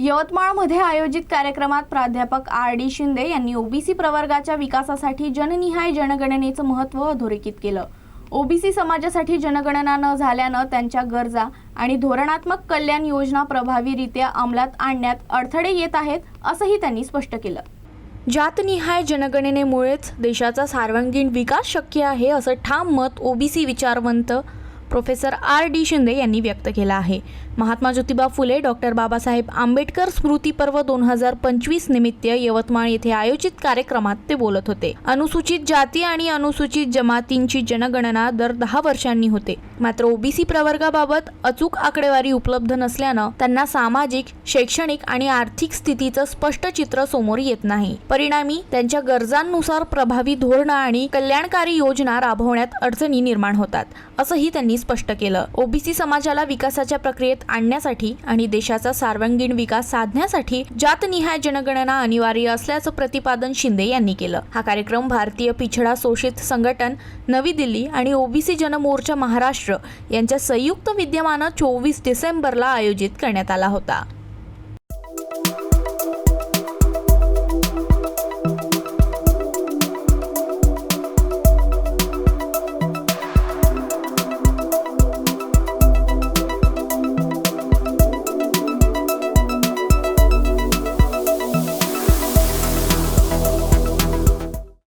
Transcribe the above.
यवतमाळमध्ये आयोजित कार्यक्रमात प्राध्यापक आर डी शिंदे यांनी ओबीसी प्रवर्गाच्या विकासासाठी जननिहाय जनगणनेचं महत्त्व अधोरेखित केलं. ओबीसी समाजासाठी जनगणना न झाल्यानं त्यांच्या गरजा आणि धोरणात्मक कल्याण योजना प्रभावीरित्या अंमलात आणण्यात अडथळे येत आहेत असंही त्यांनी स्पष्ट केलं. जातनिहाय जनगणनेमुळेच देशाचा सर्वांगीण विकास शक्य आहे असं ठाम मत ओबीसी विचारवंत प्रोफेसर आर डी शिंदे यांनी व्यक्त केला आहे. महात्मा ज्योतिबा फुले डॉक्टर बाबासाहेब आंबेडकर स्मृती पर्व दोन हजार पंचवीस निमित्त यवतमाळ येथे आयोजित कार्यक्रमात ते बोलत होते. अनुसूचित जाती आणि अनुसूचित जमातींची जनगणना दर दहा वर्षांनी होते. मात्र ओबीसी प्रवर्गाबाबत अचूक आकडेवारी उपलब्ध नसल्यानं त्यांना सामाजिक शैक्षणिक आणि आर्थिक स्थितीचं स्पष्ट चित्र समोर येत नाही. परिणामी त्यांच्या गरजांनुसार प्रभावी धोरणं आणि कल्याणकारी योजना राबवण्यात अडचणी निर्माण होतात असंही त्यांनी स्पष्ट केलं. ओबीसी समाजाला विकासाच्या प्रक्रियेत आणण्यासाठी आणि देशाचा सार्वांगीण विकास साधण्यासाठी जातनिहाय जनगणना अनिवार्य असल्याचं प्रतिपादन शिंदे यांनी केलं. हा कार्यक्रम भारतीय पिछडा शोषित संघटन नवी दिल्ली आणि ओबीसी जनमोर्चा महाराष्ट्र यांच्या संयुक्त विद्यमानं चोवीस डिसेंबरला आयोजित करण्यात आला होता.